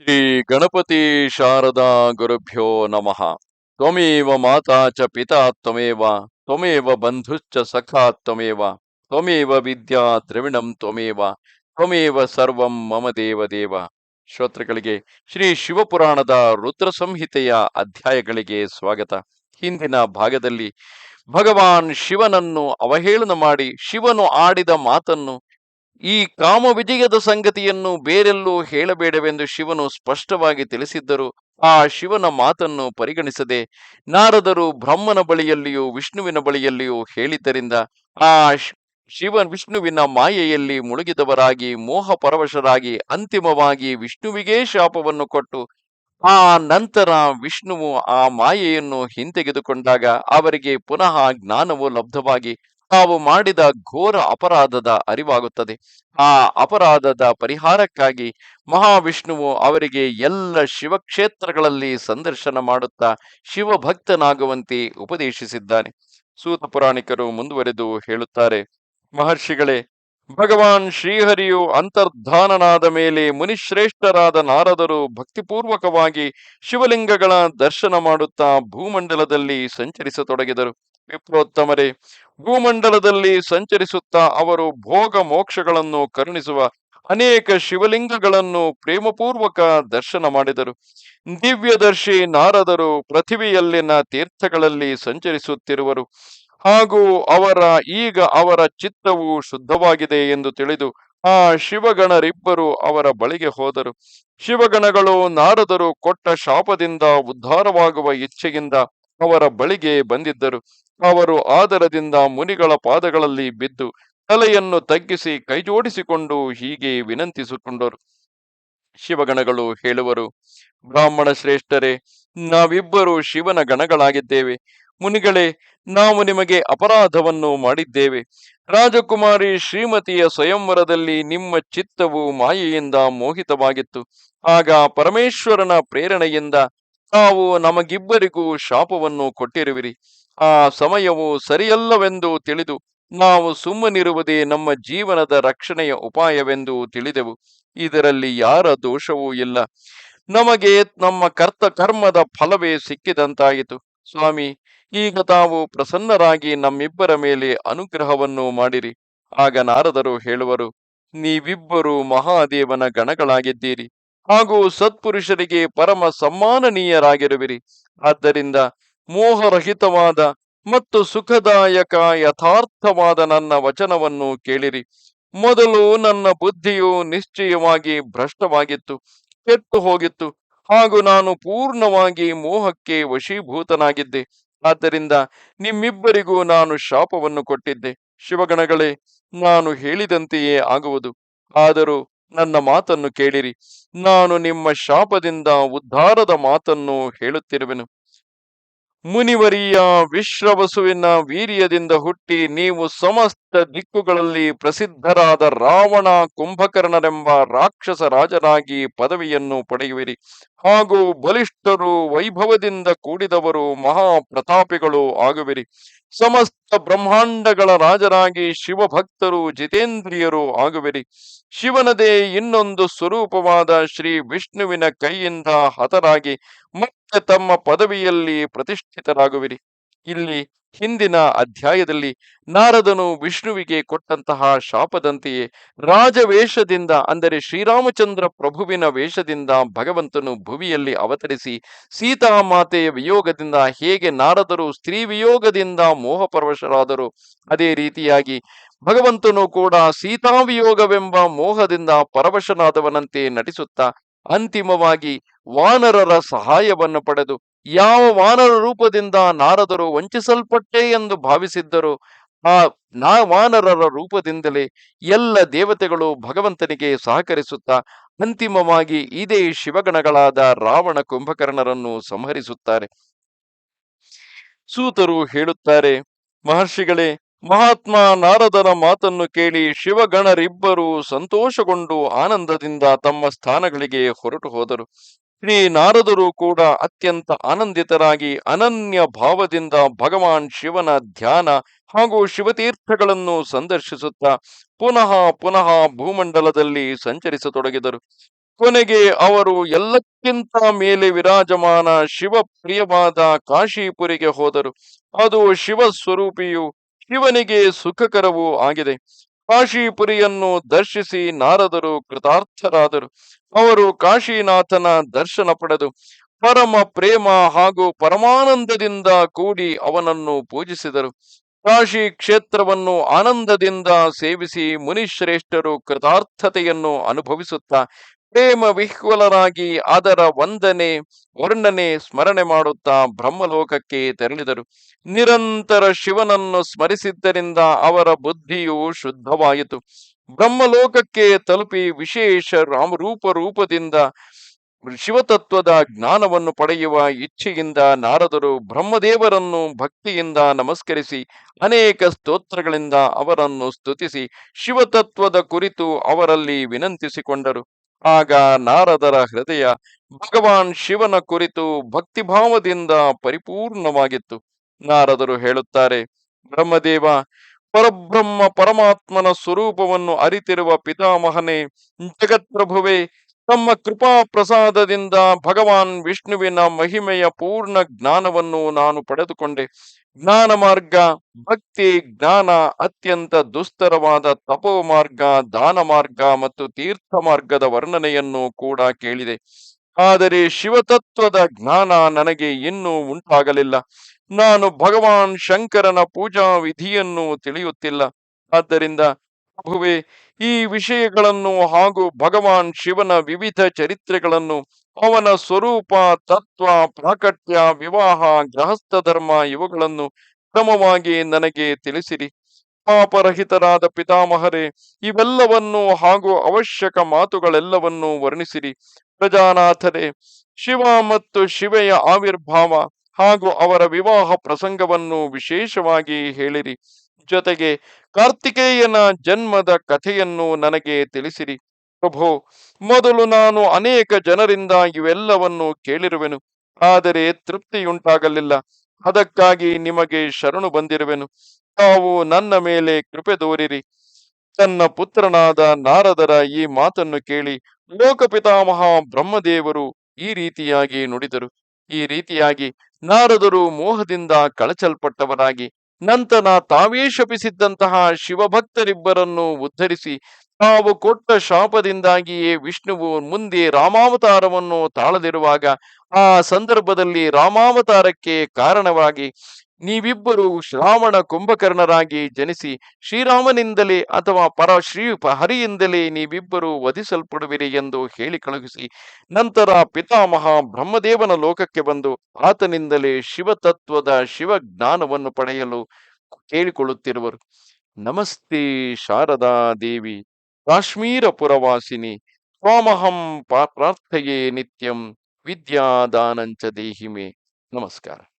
ಶ್ರೀ ಗಣಪತಿ ಶಾರದಾ ಗುರುಭ್ಯೋ ನಮಃ. ತ್ವಮೇವ ಮಾತಾ ಚ ಪಿತಾ ತ್ವಮೇವ ತ್ವಮೇವ ಬಂಧುಶ್ಚ ಸಖಾ ತ್ವಮೇವ ತ್ವಮೇವ ವಿದ್ಯಾ ದ್ರವಿಣಂ ತ್ವಮೇವ ತ್ವಮೇವ ಸರ್ವಂ ಮಮ ದೇವ ದೇವ. ಶ್ರೋತೃಗಳಿಗೆ ಶ್ರೀ ಶಿವಪುರಾಣದ ರುದ್ರ ಸಂಹಿತೆಯ ಅಧ್ಯಾಯಗಳಿಗೆ ಸ್ವಾಗತ. ಹಿಂದಿನ ಭಾಗದಲ್ಲಿ ಭಗವಾನ್ ಶಿವನನ್ನು ಅವಹೇಳನ ಮಾಡಿ ಶಿವನು ಆಡಿದ ಮಾತನ್ನು ಈ ಕಾಮ ವಿಜಯದ ಸಂಗತಿಯನ್ನು ಬೇರೆಲ್ಲೂ ಹೇಳಬೇಡವೆಂದು ಶಿವನು ಸ್ಪಷ್ಟವಾಗಿ ತಿಳಿಸಿದ್ದರು. ಆ ಶಿವನ ಮಾತನ್ನು ಪರಿಗಣಿಸದೆ ನಾರದರು ಬ್ರಹ್ಮನ ಬಳಿಯಲ್ಲಿಯೂ ವಿಷ್ಣುವಿನ ಬಳಿಯಲ್ಲಿಯೂ ಹೇಳಿದ್ದರಿಂದ, ಆ ಶಿವ ವಿಷ್ಣುವಿನ ಮಾಯೆಯಲ್ಲಿ ಮುಳುಗಿದವರಾಗಿ ಮೋಹ ಪರವಶರಾಗಿ ಅಂತಿಮವಾಗಿ ವಿಷ್ಣುವಿಗೇ ಶಾಪವನ್ನು ಕೊಟ್ಟು, ಆ ನಂತರ ವಿಷ್ಣುವು ಆ ಮಾಯೆಯನ್ನು ಹಿಂತೆಗೆದುಕೊಂಡಾಗ ಅವರಿಗೆ ಪುನಃ ಜ್ಞಾನವು ಲಬ್ಧವಾಗಿ ತಾವು ಮಾಡಿದ ಘೋರ ಅಪರಾಧದ ಅರಿವಾಗುತ್ತದೆ. ಆ ಅಪರಾಧದ ಪರಿಹಾರಕ್ಕಾಗಿ ಮಹಾವಿಷ್ಣುವು ಅವರಿಗೆ ಎಲ್ಲ ಶಿವಕ್ಷೇತ್ರಗಳಲ್ಲಿ ಸಂದರ್ಶನ ಮಾಡುತ್ತಾ ಶಿವಭಕ್ತನಾಗುವಂತೆ ಉಪದೇಶಿಸಿದ್ದಾನೆ. ಸೂತ ಪುರಾಣಿಕರು ಮುಂದುವರೆದು ಹೇಳುತ್ತಾರೆ, ಮಹರ್ಷಿಗಳೇ, ಭಗವಾನ್ ಶ್ರೀಹರಿಯು ಅಂತರ್ಧಾನನಾದ ಮೇಲೆ ಮುನಿಶ್ರೇಷ್ಠರಾದ ನಾರದರು ಭಕ್ತಿಪೂರ್ವಕವಾಗಿ ಶಿವಲಿಂಗಗಳ ದರ್ಶನ ಮಾಡುತ್ತಾ ಭೂಮಂಡಲದಲ್ಲಿ ಸಂಚರಿಸತೊಡಗಿದರು. ವಿಪ್ರೋತ್ತಮರೇ, ಭೂಮಂಡಲದಲ್ಲಿ ಸಂಚರಿಸುತ್ತಾ ಅವರು ಭೋಗ ಮೋಕ್ಷಗಳನ್ನು ಕರುಣಿಸುವ ಅನೇಕ ಶಿವಲಿಂಗಗಳನ್ನು ಪ್ರೇಮಪೂರ್ವಕ ದರ್ಶನ ಮಾಡಿದರು. ದಿವ್ಯದರ್ಶಿ ನಾರದರು ಪೃಥಿವಿಯಲ್ಲಿನ ತೀರ್ಥಗಳಲ್ಲಿ ಸಂಚರಿಸುತ್ತಿರುವರು. ಹಾಗೂ ಅವರ, ಈಗ ಅವರ ಚಿತ್ತವು ಶುದ್ಧವಾಗಿದೆ ಎಂದು ತಿಳಿದು ಆ ಶಿವಗಣರಿಬ್ಬರು ಅವರ ಬಳಿಗೆ ಹೋದರು. ಶಿವಗಣಗಳು ನಾರದರು ಕೊಟ್ಟ ಶಾಪದಿಂದ ಉದ್ಧಾರವಾಗುವ ಇಚ್ಛೆಯಿಂದ ಅವರ ಬಳಿಗೆ ಬಂದಿದ್ದರು. ಅವರು ಆದರದಿಂದ ಮುನಿಗಳ ಪಾದಗಳಲ್ಲಿ ಬಿದ್ದು ತಲೆಯನ್ನು ತಗ್ಗಿಸಿ ಕೈಜೋಡಿಸಿಕೊಂಡು ಹೀಗೆ ವಿನಂತಿಸಿಕೊಂಡರು. ಶಿವಗಣಗಳು ಹೇಳುವರು, ಬ್ರಾಹ್ಮಣ ಶ್ರೇಷ್ಠರೇ, ನಾವಿಬ್ಬರು ಶಿವನ ಗಣಗಳಾಗಿದ್ದೇವೆ. ಮುನಿಗಳೇ, ನಾವು ನಿಮಗೆ ಅಪರಾಧವನ್ನು ಮಾಡಿದ್ದೇವೆ. ರಾಜಕುಮಾರಿ ಶ್ರೀಮತಿಯ ಸ್ವಯಂವರದಲ್ಲಿ ನಿಮ್ಮ ಚಿತ್ತವು ಮಾಯೆಯಿಂದ ಮೋಹಿತವಾಗಿತ್ತು. ಆಗ ಪರಮೇಶ್ವರನ ಪ್ರೇರಣೆಯಿಂದ ತಾವು ನಮಗಿಬ್ಬರಿಗೂ ಶಾಪವನ್ನು ಕೊಟ್ಟಿರುವಿರಿ. ಆ ಸಮಯವು ಸರಿಯಲ್ಲವೆಂದು ತಿಳಿದು ನಾವು ಸುಮ್ಮನಿರುವುದೇ ನಮ್ಮ ಜೀವನದ ರಕ್ಷಣೆಯ ಉಪಾಯವೆಂದು ತಿಳಿದೆವು. ಇದರಲ್ಲಿ ಯಾರ ದೋಷವೂ ಇಲ್ಲ. ನಮಗೆ ನಮ್ಮ ಕರ್ತ ಕರ್ಮದ ಫಲವೇ ಸಿಕ್ಕಿದಂತಾಯಿತು. ಸ್ವಾಮಿ, ಈಗ ತಾವು ಪ್ರಸನ್ನರಾಗಿ ನಮ್ಮಿಬ್ಬರ ಮೇಲೆ ಅನುಗ್ರಹವನ್ನು ಮಾಡಿರಿ. ಆಗ ನಾರದರು ಹೇಳುವರು, ನೀವಿಬ್ಬರು ಮಹಾದೇವನ ಗಣಗಳಾಗಿದ್ದೀರಿ. ಹಾಗೂ ಸತ್ಪುರುಷರಿಗೆ ಪರಮ ಸಮ್ಮಾನನೀಯರಾಗಿರುವಿರಿ. ಆದ್ದರಿಂದ ಮೋಹರಹಿತವಾದ ಮತ್ತು ಸುಖದಾಯಕ ಯಥಾರ್ಥವಾದ ನನ್ನ ವಚನವನ್ನು ಕೇಳಿರಿ. ಮೊದಲು ನನ್ನ ಬುದ್ಧಿಯು ನಿಶ್ಚಯವಾಗಿ ಭ್ರಷ್ಟವಾಗಿತ್ತು, ಕೆಟ್ಟು ಹೋಗಿತ್ತು ಹಾಗೂ ನಾನು ಪೂರ್ಣವಾಗಿ ಮೋಹಕ್ಕೆ ವಶೀಭೂತನಾಗಿದ್ದೆ. ಆದ್ದರಿಂದ ನಿಮ್ಮಿಬ್ಬರಿಗೂ ನಾನು ಶಾಪವನ್ನು ಕೊಟ್ಟಿದ್ದೆ. ಶಿವಗಣಗಳೇ, ನಾನು ಹೇಳಿದಂತೆಯೇ ಆಗುವುದು. ಆದರೂ ನನ್ನ ಮಾತನ್ನು ಕೇಳಿರಿ. ನಾನು ನಿಮ್ಮ ಶಾಪದಿಂದ ಉದ್ಧಾರದ ಮಾತನ್ನು ಹೇಳುತ್ತಿರುವೆನು. ಮುನಿವರಿಯ ವಿಶ್ರವಸುವಿನ ವೀರ್ಯದಿಂದ ಹುಟ್ಟಿ ನೀವು ಸಮಸ್ತ ದಿಕ್ಕುಗಳಲ್ಲಿ ಪ್ರಸಿದ್ಧರಾದ ರಾವಣ ಕುಂಭಕರ್ಣರೆಂಬ ರಾಕ್ಷಸ ರಾಜನಾಗಿ ಪದವಿಯನ್ನು ಪಡೆಯುವಿರಿ. ಹಾಗೂ ಬಲಿಷ್ಠರು ವೈಭವದಿಂದ ಕೂಡಿದವರು ಮಹಾಪ್ರತಾಪಿಗಳು ಆಗುವಿರಿ. ಸಮಸ್ತ ಬ್ರಹ್ಮಾಂಡಗಳ ರಾಜರಾಗಿ ಶಿವಭಕ್ತರು, ಜಿತೇಂದ್ರಿಯರು ಆಗುವಿರಿ. ಶಿವನದೇ ಇನ್ನೊಂದು ಸ್ವರೂಪವಾದ ಶ್ರೀ ವಿಷ್ಣುವಿನ ಕೈಯಿಂದ ಹತರಾಗಿ ಮತ್ತೆ ತಮ್ಮ ಪದವಿಯಲ್ಲಿ ಪ್ರತಿಷ್ಠಿತರಾಗುವಿರಿ. ಇಲ್ಲಿ ಹಿಂದಿನ ಅಧ್ಯಾಯದಲ್ಲಿ ನಾರದನು ವಿಷ್ಣುವಿಗೆ ಕೊಟ್ಟಂತಹ ಶಾಪದಂತೆಯೇ ರಾಜವೇಷದಿಂದ, ಅಂದರೆ ಶ್ರೀರಾಮಚಂದ್ರ ಪ್ರಭುವಿನ ವೇಷದಿಂದ ಭಗವಂತನು ಭುವಿಯಲ್ಲಿ ಅವತರಿಸಿ ಸೀತಾಮಾತೆಯ ವಿಯೋಗದಿಂದ ಹೇಗೆ ನಾರದರು ಸ್ತ್ರೀ ವಿಯೋಗದಿಂದ ಮೋಹಪರವಶರಾದರು ಅದೇ ರೀತಿಯಾಗಿ ಭಗವಂತನು ಕೂಡ ಸೀತಾವಿಯೋಗವೆಂಬ ಮೋಹದಿಂದ ಪರವಶನಾದವನಂತೆ ನಟಿಸುತ್ತಾ ಅಂತಿಮವಾಗಿ ವಾನರರ ಸಹಾಯವನ್ನು ಪಡೆದು ಯಾವ ವಾನರ ರೂಪದಿಂದ ನಾರದರು ವಂಚಿಸಲ್ಪಟ್ಟೆ ಎಂದು ಭಾವಿಸಿದ್ದರು, ಆ ನಾ ವಾನರರ ರೂಪದಿಂದಲೇ ಎಲ್ಲ ದೇವತೆಗಳು ಭಗವಂತನಿಗೆ ಸಹಕರಿಸುತ್ತಾ ಅಂತಿಮವಾಗಿ ಇದೇ ಶಿವಗಣಗಳಾದ ರಾವಣ ಕುಂಭಕರ್ಣರನ್ನು ಸಂಹರಿಸುತ್ತಾರೆ. ಸೂತರು ಹೇಳುತ್ತಾರೆ, ಮಹರ್ಷಿಗಳೇ, ಮಹಾತ್ಮ ನಾರದರ ಮಾತನ್ನು ಕೇಳಿ ಶಿವಗಣರಿಬ್ಬರು ಸಂತೋಷಗೊಂಡು ಆನಂದದಿಂದ ತಮ್ಮ ಸ್ಥಾನಗಳಿಗೆ ಹೊರಟು ಹೋದರು. ಶ್ರೀ ನಾರದರು ಕೂಡ ಅತ್ಯಂತ ಆನಂದಿತರಾಗಿ ಅನನ್ಯ ಭಾವದಿಂದ ಭಗವಾನ್ ಶಿವನ ಧ್ಯಾನ ಹಾಗೂ ಶಿವತೀರ್ಥಗಳನ್ನು ಸಂದರ್ಶಿಸುತ್ತಾ ಪುನಃ ಪುನಃ ಭೂಮಂಡಲದಲ್ಲಿ ಸಂಚರಿಸತೊಡಗಿದರು. ಕೊನೆಗೆ ಅವರು ಎಲ್ಲಕ್ಕಿಂತ ಮೇಲೆ ವಿರಾಜಮಾನ ಶಿವ ಪ್ರಿಯವಾದ ಕಾಶಿಪುರಿಗೆ ಹೋದರು. ಅದು ಶಿವ ಸ್ವರೂಪಿಯು ಶಿವನಿಗೆ ಸುಖಕರವೂ ಆಗಿದೆ. ಕಾಶಿಪುರಿಯನ್ನು ದರ್ಶಿಸಿ ನಾರದರು ಕೃತಾರ್ಥರಾದರು. ಅವರು ಕಾಶಿನಾಥನ ದರ್ಶನ ಪಡೆದು ಪರಮ ಪ್ರೇಮ ಹಾಗೂ ಪರಮಾನಂದದಿಂದ ಕೂಡಿ ಅವನನ್ನು ಪೂಜಿಸಿದರು. ಕಾಶಿ ಕ್ಷೇತ್ರವನ್ನು ಆನಂದದಿಂದ ಸೇವಿಸಿ ಮುನಿಶ್ರೇಷ್ಠರು ಕೃತಾರ್ಥತೆಯನ್ನು ಅನುಭವಿಸುತ್ತಾ ಪ್ರೇಮ ವಿಹ್ವಲರಾಗಿ ಅದರ ವಂದನೆ ವರ್ಣನೆ ಸ್ಮರಣೆ ಮಾಡುತ್ತಾ ಬ್ರಹ್ಮಲೋಕಕ್ಕೆ ತೆರಳಿದರು. ನಿರಂತರ ಶಿವನನ್ನು ಸ್ಮರಿಸಿದ್ದರಿಂದ ಅವರ ಬುದ್ಧಿಯು ಶುದ್ಧವಾಯಿತು. ಬ್ರಹ್ಮಲೋಕಕ್ಕೆ ತಲುಪಿ ವಿಶೇಷ ರಾಮರೂಪ ರೂಪದಿಂದ ಶಿವತತ್ವದ ಜ್ಞಾನವನ್ನು ಪಡೆಯುವ ಇಚ್ಛೆಯಿಂದ ನಾರದರು ಬ್ರಹ್ಮದೇವರನ್ನು ಭಕ್ತಿಯಿಂದ ನಮಸ್ಕರಿಸಿ, ಅನೇಕ ಸ್ತೋತ್ರಗಳಿಂದ ಅವರನ್ನು ಸ್ತುತಿಸಿ, ಶಿವತತ್ವದ ಕುರಿತು ಅವರಲ್ಲಿ ವಿನಂತಿಸಿಕೊಂಡರು. ಆಗ ನಾರದರ ಹೃದಯ ಭಗವಾನ್ ಶಿವನ ಕುರಿತು ಭಕ್ತಿಭಾವದಿಂದ ಪರಿಪೂರ್ಣವಾಗಿತ್ತು. ನಾರದರು ಹೇಳುತ್ತಾರೆ, ಬ್ರಹ್ಮದೇವ, ಪರಬ್ರಹ್ಮ ಪರಮಾತ್ಮನ ಸ್ವರೂಪವನ್ನು ಅರಿತಿರುವ ಪಿತಾಮಹನೇ, ಜಗತ್ಪ್ರಭುವೇ ತಮ್ಮ ಕೃಪಾ ಪ್ರಸಾದದಿಂದ ಭಗವಾನ್ ವಿಷ್ಣುವಿನ ಮಹಿಮೆಯ ಪೂರ್ಣ ಜ್ಞಾನವನ್ನು ನಾನು ಪಡೆದುಕೊಂಡೆ. ಜ್ಞಾನ ಮಾರ್ಗ, ಭಕ್ತಿ, ಜ್ಞಾನ, ಅತ್ಯಂತ ದುಸ್ತರವಾದ ತಪೋ ಮಾರ್ಗ, ದಾನ ಮಾರ್ಗ ಮತ್ತು ತೀರ್ಥ ಮಾರ್ಗದ ವರ್ಣನೆಯನ್ನು ಕೂಡ ಕೇಳಿದೆ. ಆದರೆ ಶಿವತತ್ವದ ಜ್ಞಾನ ನನಗೆ ಇನ್ನೂ ಉಂಟಾಗಲಿಲ್ಲ. ನಾನು ಭಗವಾನ್ ಶಂಕರನ ಪೂಜಾ ವಿಧಿಯನ್ನು ತಿಳಿಯುತ್ತಿಲ್ಲ. ಆದ್ದರಿಂದ ಪ್ರಭುವೆ ಈ ವಿಷಯಗಳನ್ನು ಹಾಗೂ ಭಗವಾನ್ ಶಿವನ ವಿವಿಧ ಚರಿತ್ರೆಗಳನ್ನು, ಅವನ ಸ್ವರೂಪ, ತತ್ವ, ಪ್ರಾಕಟ್ಯ, ವಿವಾಹ, ಗೃಹಸ್ಥ ಧರ್ಮ ಇವುಗಳನ್ನು ಕ್ರಮವಾಗಿ ನನಗೆ ತಿಳಿಸಿರಿ. ಪಾಪರಹಿತರಾದ ಪಿತಾಮಹರೇ, ಇವೆಲ್ಲವನ್ನು ಹಾಗೂ ಅವಶ್ಯಕ ಮಾತುಗಳೆಲ್ಲವನ್ನು ವರ್ಣಿಸಿರಿ. ಪ್ರಜಾನಾಥರೇ, ಶಿವ ಮತ್ತು ಶಿವೆಯ ಆವಿರ್ಭಾವ ಹಾಗೂ ಅವರ ವಿವಾಹ ಪ್ರಸಂಗವನ್ನು ವಿಶೇಷವಾಗಿ ಹೇಳಿರಿ. ಜೊತೆಗೆ ಕಾರ್ತಿಕೇಯನ ಜನ್ಮದ ಕಥೆಯನ್ನು ನನಗೆ ತಿಳಿಸಿರಿ. ಪ್ರಭೋ, ಮೊದಲು ನಾನು ಅನೇಕ ಜನರಿಂದ ಇವೆಲ್ಲವನ್ನು ಕೇಳಿರುವೆನು, ಆದರೆ ತೃಪ್ತಿಯುಂಟಾಗಲಿಲ್ಲ. ಅದಕ್ಕಾಗಿ ನಿಮಗೆ ಶರಣು ಬಂದಿರುವೆನು. ತಾವು ನನ್ನ ಮೇಲೆ ಕೃಪೆ ತೋರಿರಿ ತನ್ನ ಪುತ್ರನಾದ ನಾರದರ ಈ ಮಾತನ್ನು ಕೇಳಿ ಲೋಕಪಿತಾಮಹ ಬ್ರಹ್ಮದೇವರು ಈ ರೀತಿಯಾಗಿ ನುಡಿದರು. ಈ ರೀತಿಯಾಗಿ ನಾರದರು ಮೋಹದಿಂದ ಕಳಚಲ್ಪಟ್ಟವರಾಗಿ ನಂತರ ತಾವೇ ಶಪಿಸಿದ್ದಂತಹ ಶಿವಭಕ್ತರಿಬ್ಬರನ್ನು ಉದ್ಧರಿಸಿ ತಾವು ಕೊಟ್ಟ ಶಾಪದಿಂದಾಗಿಯೇ ವಿಷ್ಣುವು ಮುಂದೆ ರಾಮಾವತಾರವನ್ನು ತಾಳದಿರುವಾಗ ಆ ಸಂದರ್ಭದಲ್ಲಿ ರಾಮಾವತಾರಕ್ಕೆ ಕಾರಣವಾಗಿ ನೀವಿಬ್ಬರು ಶ್ರಾವಣ ಕುಂಭಕರ್ಣರಾಗಿ ಜನಿಸಿ ಶ್ರೀರಾಮನಿಂದಲೇ ಅಥವಾ ಪರ ಶ್ರೀ ಹರಿಯಿಂದಲೇ ನೀವಿಬ್ಬರು ವಧಿಸಲ್ಪಡುವಿರಿ ಎಂದು ಹೇಳಿ ಕಳುಹಿಸಿ ನಂತರ ಪಿತಾಮಹ ಬ್ರಹ್ಮದೇವನ ಲೋಕಕ್ಕೆ ಬಂದು ಆತನಿಂದಲೇ ಶಿವತತ್ವದ ಶಿವ ಜ್ಞಾನವನ್ನು ಪಡೆಯಲು ಕೇಳಿಕೊಳ್ಳುತ್ತಿರುವರು. ನಮಸ್ತೆ ಶಾರದಾ ದೇವಿ. ಕಾಶ್ಮೀರ ಸ್ವಾಮಹಂ ಪ್ರಾರ್ಥಯೇ ನಿತ್ಯಂ ವಿದ್ಯಾದಾನಂಚ ದೇಹಿಮೆ. ನಮಸ್ಕಾರ.